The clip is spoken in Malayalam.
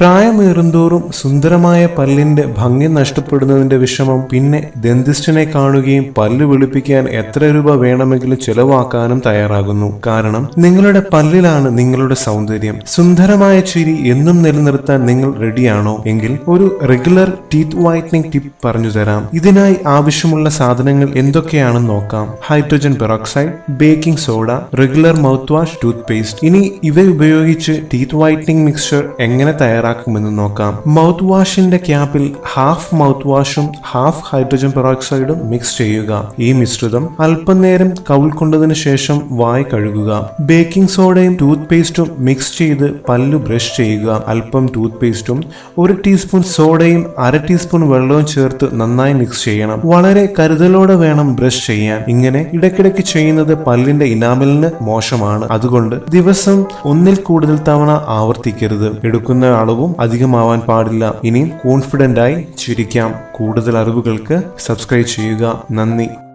പ്രായമേറുന്തോറും സുന്ദരമായ പല്ലിന്റെ ഭംഗി നഷ്ടപ്പെടുന്നതിന്റെ വിഷമം പിന്നെ ദന്തിസ്റ്റിനെ കാണുകയും പല്ല് വെളുപ്പിക്കാൻ എത്ര രൂപ വേണമെങ്കിലും ചെലവാക്കാനും തയ്യാറാകുന്നു. കാരണം നിങ്ങളുടെ പല്ലിലാണ് നിങ്ങളുടെ സൗന്ദര്യം. സുന്ദരമായ ചിരി എന്നും നിലനിർത്താൻ നിങ്ങൾ റെഡിയാണോ? എങ്കിൽ ഒരു റെഗുലർ ടീത്ത് വൈറ്റനിങ് ടിപ്പ് പറഞ്ഞു തരാം. ഇതിനായി ആവശ്യമുള്ള സാധനങ്ങൾ എന്തൊക്കെയാണെന്ന് നോക്കാം. Hydrogen peroxide baking soda regular mouthwash toothpaste ഇനി ഇവ ഉപയോഗിച്ച് ടീത്ത് വൈറ്റനിങ് മിക്സ്ചർ എങ്ങനെ തയ്യാറാക്കുമെന്ന് നോക്കാം. മൗത്ത് വാഷിന്റെ ക്യാപ്പിൽ ഹാഫ് മൗത്ത് വാഷും ഹാഫ് ഹൈഡ്രജൻ പെറോക്സൈഡും മിക്സ് ചെയ്യുക. ഈ മിശ്രിതം അല്പനേരം കൗൾ കൊണ്ടതിന് ശേഷം വായ് കഴുകുക. ബേക്കിംഗ് സോഡയും ടൂത്ത് പേസ്റ്റും മിക്സ് ചെയ്ത് പല്ലു ബ്രഷ് ചെയ്യുക. അല്പം ടൂത്ത് പേസ്റ്റും ഒരു ടീസ്പൂൺ സോഡയും അര ടീസ്പൂൺ വെള്ളവും ചേർത്ത് നന്നായി മിക്സ് ചെയ്യണം. വളരെ കരുതലോടെ വേണം ബ്രഷ് ചെയ്യാൻ. ഇങ്ങനെ ഇടയ്ക്കിടയ്ക്ക് ചെയ്യുന്നത് പല്ലിന്റെ ഇനാമലിന് മോശമാണ്. അതുകൊണ്ട് ദിവസം ഒന്നിൽ കൂടുതൽ തവണ ആവർത്തിക്കരുത്. എടുക്കുന്ന അളവും അധികമാവാൻ പാടില്ല. ഇനിയും കോൺഫിഡന്റായി ചിരിക്കാം. കൂടുതൽ അറിവുകൾക്ക് സബ്സ്ക്രൈബ് ചെയ്യുക. നന്ദി.